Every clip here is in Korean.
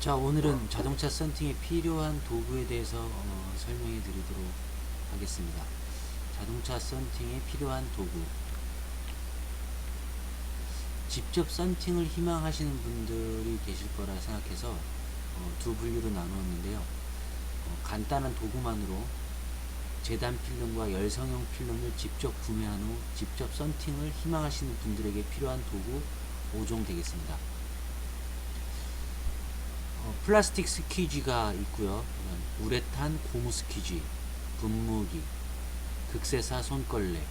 자 오늘은 자동차 썬팅에 필요한 도구에 대해서 어, 설명해 드리도록 하겠습니다. 자동차 썬팅에 필요한 도구 직접 썬팅을 희망하시는 분들이 계실 거라 생각해서 어, 두 분류로 나누었는데요. 어, 간단한 도구만으로 재단 필름과 열성형 필름을 직접 구매한 후 직접 썬팅을 희망하시는 분들에게 필요한 도구 5종 되겠습니다. 어, 플라스틱 스키지가 있고요. 우레탄 고무 스키지, 분무기, 극세사 손걸레,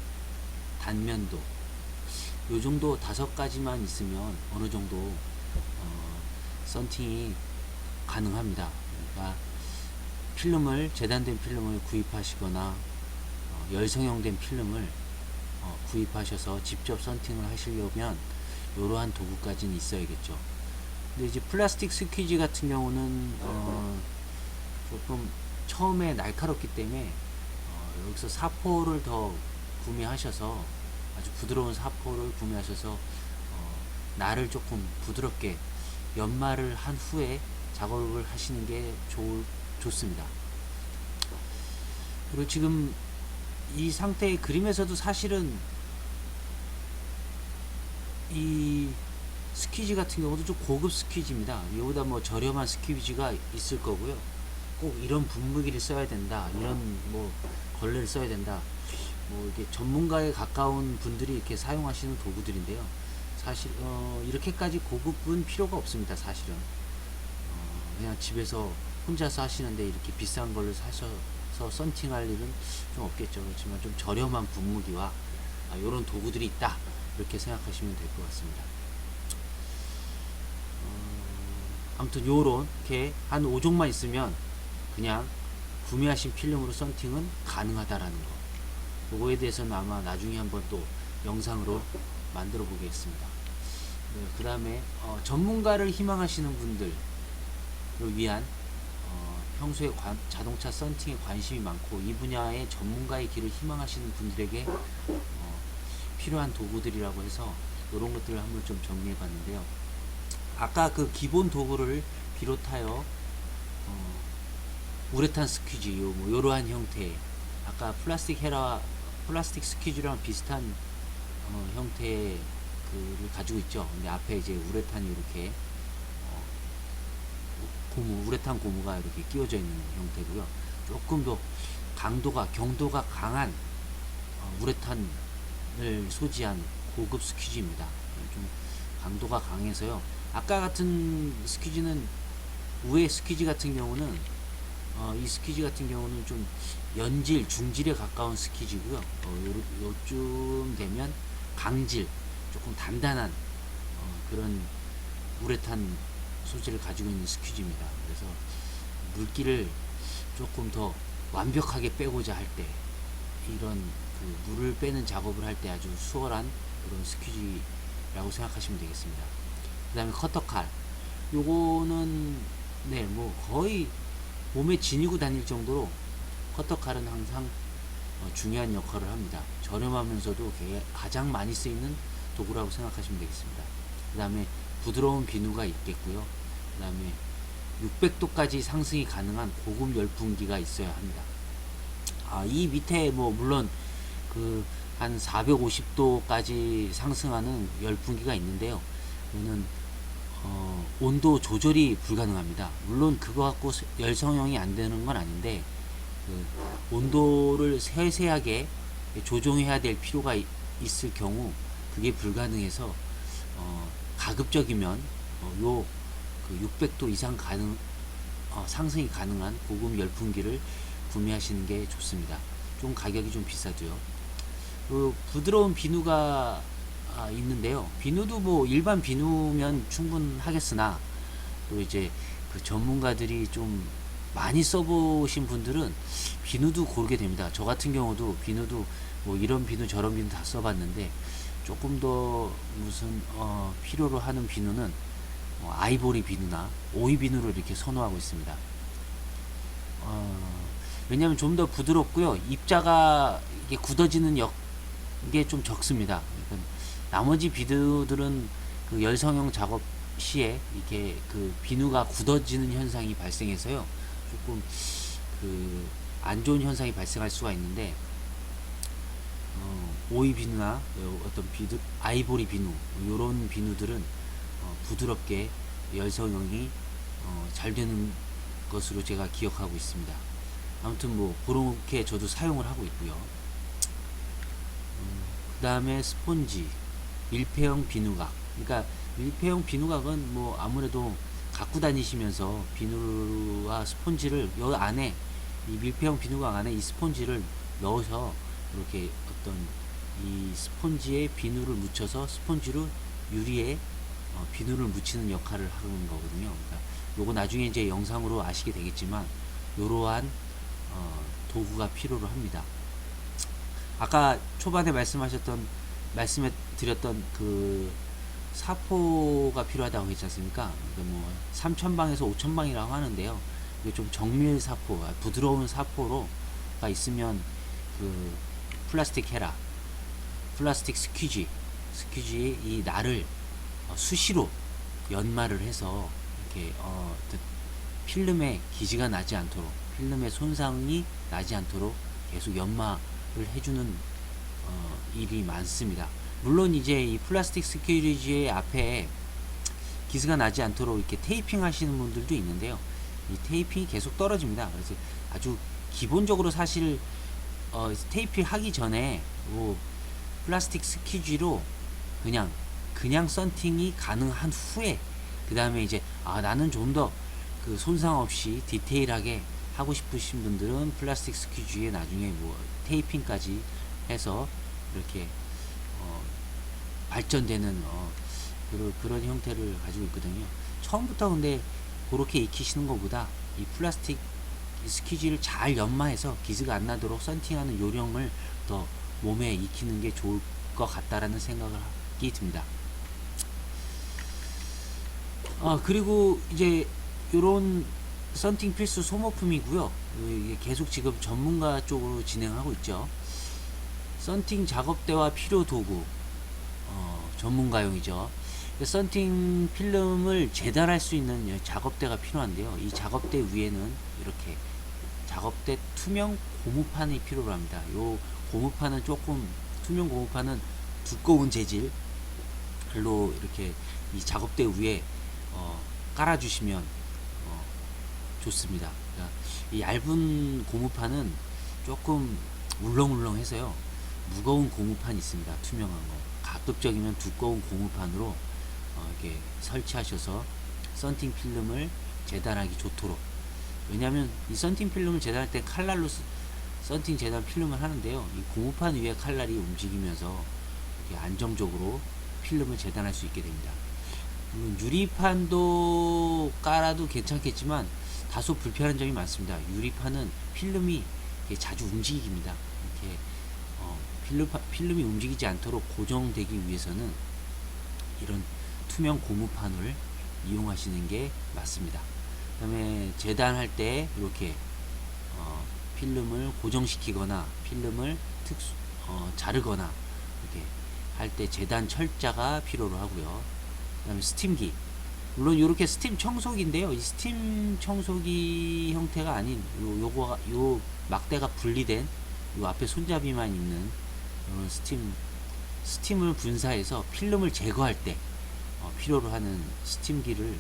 단면도 요 정도 다섯 가지만 있으면 어느 정도 어, 썬팅이 가능합니다. 그러니까 필름을 재단된 필름을 구입하시거나 어, 열성형된 필름을 어, 구입하셔서 직접 썬팅을 하시려면 이러한 도구까지는 있어야겠죠. 근데 이제 플라스틱 스퀴지 같은 경우는 어, 조금 처음에 날카롭기 때문에 어, 여기서 사포를 더 구매하셔서 아주 부드러운 사포를 구매하셔서 어, 날을 조금 부드럽게 연마를 한 후에 작업을 하시는 게 좋, 좋습니다. 그리고 지금 이 상태의 그림에서도 사실은 이 스키지 같은 경우도 좀 고급 스키지입니다. 이보다 뭐 저렴한 스키지가 있을 거고요. 꼭 이런 분무기를 써야 된다. 이런 뭐 걸레를 써야 된다. 뭐 이게 전문가에 가까운 분들이 이렇게 사용하시는 도구들인데요. 사실 어 이렇게까지 고급은 필요가 없습니다. 사실은 어 그냥 집에서 혼자서 하시는데 이렇게 비싼 걸로 사셔서 썬팅할 일은 좀 없겠죠. 그렇지만 좀 저렴한 분무기와 아, 이런 도구들이 있다. 이렇게 생각하시면 될 것 같습니다. 어, 아무튼 요런 이렇게 한 5종만 있으면 그냥 구매하신 필름으로 썬팅은 가능하다라는 거. 요거에 대해서는 아마 나중에 한번 또 영상으로 만들어 보겠습니다. 네, 그 다음에 어, 전문가를 희망하시는 분들을 위한 어, 평소에 관- 자동차 썬팅에 관심이 많고 이 분야의 전문가의 길을 희망하시는 분들에게 어, 필요한 도구들이라고 해서 이런 것들을 한번 좀 정리해 봤는데요. 아까 그 기본 도구를 비롯하여 어, 우레탄 스퀴지 요, 뭐 요러한 형태 아까 플라스틱 헤라 플라스틱 스퀴즈랑 비슷한 어, 형태의 그를 가지고 있죠. 근데 앞에 이제 우레탄이 이렇게 어, 고무 우레탄 고무가 이렇게 끼워져 있는 형태고요. 조금 더 강도가 경도가 강한 어, 우레탄을 소지한 고급 스퀴즈입니다. 좀 강도가 강해서요. 아까 같은 스퀴즈는 우에 스퀴즈 같은 경우는 어, 이 스퀴즈 같은 경우는 좀 연질, 중질에 가까운 스퀴즈고요. 어, 요, 요쯤 되면 강질, 조금 단단한 어, 그런 우레탄 소재를 가지고 있는 스퀴즈입니다. 그래서 물기를 조금 더 완벽하게 빼고자 할 때 이런 그 물을 빼는 작업을 할 때 아주 수월한 그런 스퀴즈라고 생각하시면 되겠습니다. 그 다음에 커터칼 요거는 네 뭐 거의 몸에 지니고 다닐 정도로 커터칼은 항상 어, 중요한 역할을 합니다. 저렴하면서도 게- 가장 많이 쓰이는 도구라고 생각하시면 되겠습니다. 그 다음에 부드러운 비누가 있겠고요. 그 다음에 600도까지 상승이 가능한 고급 열풍기가 있어야 합니다. 아, 이 밑에 뭐 물론 그 한 450도까지 상승하는 열풍기가 있는데요. 이거는 어, 온도 조절이 불가능합니다. 물론 그거 갖고 스- 열성형이 안 되는 건 아닌데 그 온도를 세세하게 조정해야 될 필요가 이- 있을 경우 그게 불가능해서 어, 가급적이면 어, 요 그 600도 이상 가능 어, 상승이 가능한 고급 열풍기를 구매하시는 게 좋습니다. 좀 가격이 좀 비싸도요. 그 부드러운 비누가 아, 있는데요. 비누도 뭐 일반 비누면 충분하겠으나 또 이제 그 전문가들이 좀 많이 써보신 분들은 비누도 고르게 됩니다. 저 같은 경우도 비누도 뭐 이런 비누 저런 비누 다 써봤는데 조금 더 무슨 어, 필요로 하는 비누는 뭐 아이보리 비누나 오이 비누를 이렇게 선호하고 있습니다. 어, 왜냐하면 좀 더 부드럽고요. 입자가 이게 굳어지는 역, 게좀 적습니다. 그러니까 나머지 비누들은 그 열성형 작업 시에 이렇게 그 비누가 굳어지는 현상이 발생해서요. 조금 그 안 좋은 현상이 발생할 수가 있는데 어, 오이 비누나 어, 어떤 비누, 아이보리 비누 이런 비누들은 어, 부드럽게 열성형이 어, 잘 되는 것으로 제가 기억하고 있습니다. 아무튼 뭐 그렇게 저도 사용을 하고 있고요. 그 다음에 스폰지, 밀폐형 비누각. 그러니까 밀폐형 비누각은 뭐 아무래도 갖고 다니시면서 비누와 스폰지를 여 안에 이 밀폐형 비누각 안에 이 스폰지를 넣어서 이렇게 어떤 이 스폰지에 비누를 묻혀서 스폰지로 유리에 어, 비누를 묻히는 역할을 하는 거거든요. 그러니까 요거 나중에 이제 영상으로 아시게 되겠지만 이러한 어, 도구가 필요로 합니다. 아까 초반에 말씀하셨던 말씀해 드렸던 그 사포가 필요하다고 했지 않습니까? 그러니까 뭐 3,000방에서 5,000방이라고 하는데요. 이게 좀 정밀 사포, 아, 부드러운 사포로가 있으면 그 플라스틱 헤라, 플라스틱 스퀴지, 스퀴지의 이 날을 어, 수시로 연마를 해서 이렇게 어, 그 필름에 기지가 나지 않도록 필름의 손상이 나지 않도록 계속 연마를 해주는 어, 일이 많습니다. 물론 이제 이 플라스틱 스퀴지의 앞에 기스가 나지 않도록 이렇게 테이핑 하시는 분들도 있는데요. 이 테이핑이 계속 떨어집니다. 그래서 아주 기본적으로 사실 어, 테이핑 하기 전에 뭐 플라스틱 스퀴지로 그냥 그냥 썬팅이 가능한 후에 그 다음에 이제 아 나는 좀 더 그 손상 없이 디테일하게 하고 싶으신 분들은 플라스틱 스퀴지에 나중에 뭐 테이핑까지 해서 이렇게 어, 발전되는 어, 그런, 그런 형태를 가지고 있거든요. 처음부터 근데 그렇게 익히시는 것보다 이 플라스틱 스퀴지를 잘 연마해서 기스가 안 나도록 썬팅하는 요령을 더 몸에 익히는 게 좋을 것 같다라는 하기 듭니다. 아 그리고 이제 요런 썬팅 필수 소모품이고요. 이게 계속 지금 전문가 쪽으로 진행하고 있죠. 썬팅 작업대와 필요 도구 어, 전문가용이죠. 썬팅 필름을 재단할 수 있는 작업대가 필요한데요. 이 작업대 위에는 이렇게 작업대 투명 고무판이 필요로 합니다. 요 고무판은 조금 투명 고무판은 두꺼운 재질로 이렇게 이 작업대 위에 어, 깔아주시면 어, 좋습니다. 그러니까 이 얇은 고무판은 조금 울렁울렁해서요. 무거운 고무판이 있습니다. 투명한 거. 가급적이면 두꺼운 고무판으로 어, 이렇게 설치하셔서 썬팅 필름을 재단하기 좋도록. 왜냐하면 이 썬팅 필름을 재단할 때 칼날로 쓰, 썬팅 재단 필름을 하는데요. 이 고무판 위에 칼날이 움직이면서 이렇게 안정적으로 필름을 재단할 수 있게 됩니다. 물론 유리판도 깔아도 괜찮겠지만 다소 불편한 점이 많습니다. 유리판은 필름이 자주 움직입니다. 이렇게 어, 필름, 필름이 움직이지 않도록 고정되기 위해서는 이런 투명 고무판을 이용하시는 게 맞습니다. 그 다음에 재단할 때 이렇게 어, 필름을 고정시키거나 필름을 특수, 어, 자르거나 이렇게 할 때 재단 철자가 필요로 하고요. 그 다음에 스팀기 물론 이렇게 스팀 청소기인데요 이 스팀 청소기 형태가 아닌 요, 요거 요 막대가 분리된 요 앞에 손잡이만 있는 이런 스팀 스팀을 분사해서 필름을 제거할 때 어, 필요로 하는 스팀기를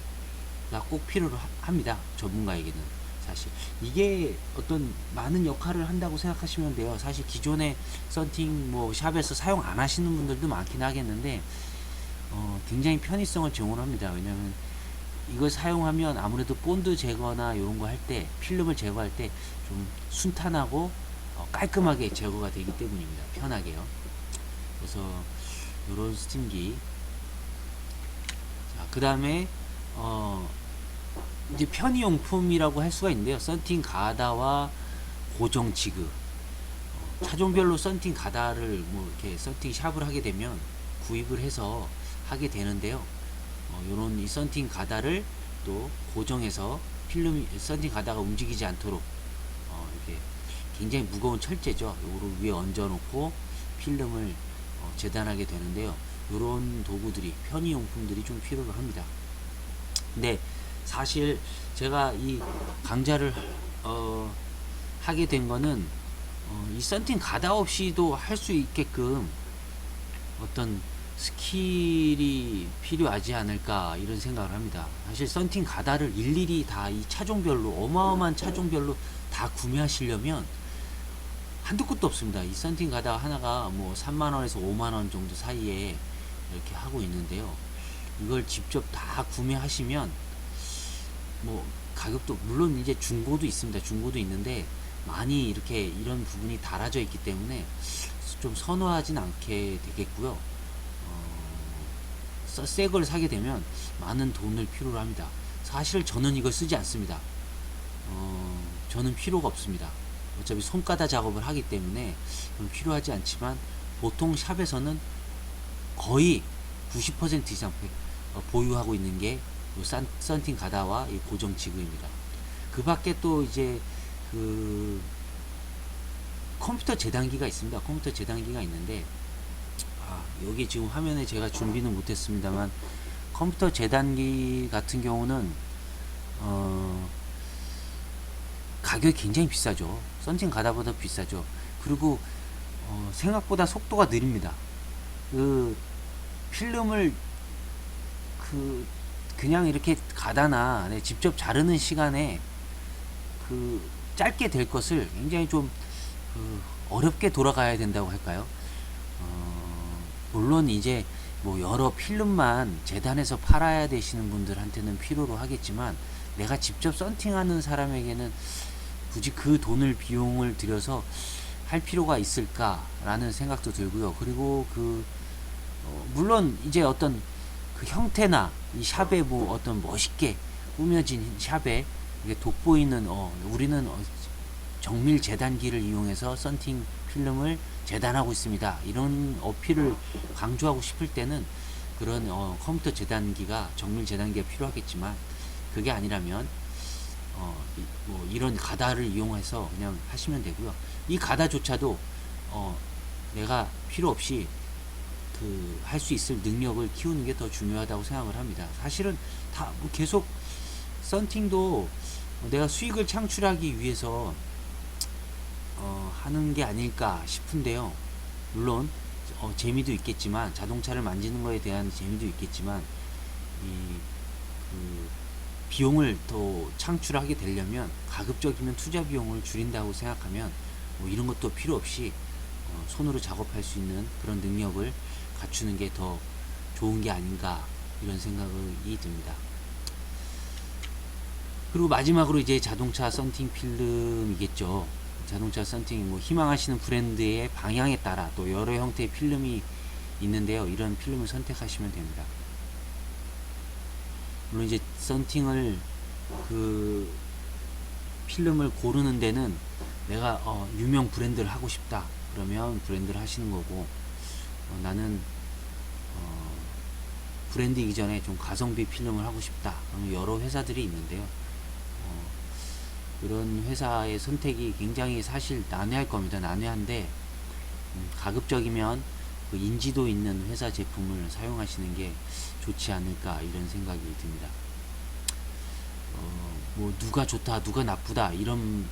꼭 필요로 하, 합니다 전문가에게는 사실 이게 어떤 많은 역할을 한다고 생각하시면 돼요 사실 기존의 썬팅 뭐 샵에서 사용 안 하시는 분들도 많긴 하겠는데 어, 굉장히 편의성을 제공합니다. 왜냐하면 이걸 사용하면 아무래도 본드 제거나 이런 거 할 때 필름을 제거할 때 좀 순탄하고 어, 깔끔하게 제거가 되기 때문입니다. 편하게요. 그래서 이런 스팀기. 자, 그 다음에 어, 이제 편의용품이라고 할 수가 있는데요. 썬팅 가다와 고정 지그. 어, 차종별로 썬팅 가다를 뭐 이렇게 썬팅 샵을 하게 되면 구입을 해서 하게 되는데요. 어, 요런 이 썬팅 가다를 또 고정해서 필름 썬팅 가다가 움직이지 않도록 어, 이렇게 굉장히 무거운 철제죠. 요거를 위에 얹어 놓고 필름을 어, 재단하게 되는데요. 요런 도구들이 편의용품들이 좀 필요로 합니다. 근데 사실 제가 이 강좌를 어, 하게 된 거는 어, 이 썬팅 가다 없이도 할 수 있게끔 어떤 스킬이 필요하지 않을까 이런 생각을 합니다. 사실 썬팅 가다를 일일이 다 이 차종별로 어마어마한 차종별로 다 구매하시려면 한두 끝도 없습니다. 이 썬팅 가다 하나가 뭐 3만 원에서 5만 원 정도 사이에 이렇게 하고 있는데요. 이걸 직접 다 구매하시면 뭐 가격도 물론 이제 중고도 있습니다. 중고도 있는데 많이 이렇게 이런 부분이 달아져 있기 때문에 좀 선호하진 않게 되겠고요. 어, 새걸 사게 되면 많은 돈을 필요로 합니다. 사실 저는 이걸 쓰지 않습니다. 어, 저는 필요가 없습니다. 어차피 손가다 작업을 하기 때문에 필요하지 않지만 보통 샵에서는 거의 90% 이상 어, 보유하고 있는 게 썬팅 가다와 이 고정 지그입니다. 그 밖에 또 이제 그 컴퓨터 재단기가 있습니다. 컴퓨터 재단기가 있는데 아, 여기 지금 화면에 제가 준비는 못했습니다만 컴퓨터 재단기 같은 경우는 어, 가격이 굉장히 비싸죠. 썬팅 가다보다 비싸죠. 그리고 어, 생각보다 속도가 느립니다. 그 필름을 그 그냥 이렇게 가다나 네, 직접 자르는 시간에 그 짧게 될 것을 굉장히 좀 그 어렵게 돌아가야 된다고 할까요? 어, 물론 이제 뭐 여러 필름만 재단해서 팔아야 되시는 분들한테는 필요로 하겠지만 내가 직접 썬팅하는 사람에게는 굳이 그 돈을 비용을 들여서 할 필요가 있을까라는 생각도 들고요. 그리고 그 어, 물론 이제 어떤 그 형태나 이 샵에 뭐 어떤 멋있게 꾸며진 샵에 이게 돋보이는 어 우리는 어, 정밀 재단기를 이용해서 썬팅 필름을 재단하고 있습니다. 이런 어필을 강조하고 싶을 때는 그런 어, 컴퓨터 재단기가 정밀 재단기가 필요하겠지만 그게 아니라면 어, 이, 뭐 이런 가다를 이용해서 그냥 하시면 되고요. 이 가다조차도 어, 내가 필요 없이 그 할 수 있을 능력을 키우는 게 더 중요하다고 생각을 합니다. 사실은 다 뭐 계속 썬팅도 내가 수익을 창출하기 위해서 어, 하는 게 아닐까 싶은데요. 물론 어, 재미도 있겠지만 자동차를 만지는 거에 대한 재미도 있겠지만 이 그, 비용을 더 창출하게 되려면 가급적이면 투자 비용을 줄인다고 생각하면 뭐 이런 것도 필요 없이 어, 손으로 작업할 수 있는 그런 능력을 갖추는 게 더 좋은 게 아닌가 이런 생각이 듭니다. 그리고 마지막으로 이제 자동차 썬팅 필름이겠죠. 자동차 썬팅 뭐 희망하시는 브랜드의 방향에 따라 또 여러 형태의 필름이 있는데요. 이런 필름을 선택하시면 됩니다. 물론 이제 썬팅을 그 필름을 고르는 데는 내가 어, 유명 브랜드를 하고 싶다. 그러면 브랜드를 하시는 거고 어, 나는 어, 브랜드 이전에 좀 가성비 필름을 하고 싶다. 그러면 여러 회사들이 있는데요. 어, 그런 회사의 선택이 굉장히 사실 난해할 겁니다. 난해한데 음, 가급적이면 그 인지도 있는 회사 제품을 사용하시는 게 좋지 않을까 이런 생각이 듭니다. 어, 뭐 누가 좋다, 누가 나쁘다 이런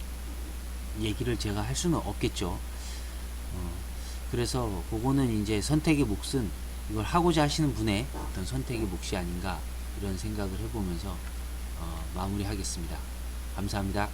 얘기를 제가 할 수는 없겠죠. 어, 그래서 그거는 이제 선택의 몫은 이걸 하고자 하시는 분의 어떤 선택의 몫이 아닌가 이런 생각을 해보면서 어, 마무리하겠습니다. 감사합니다.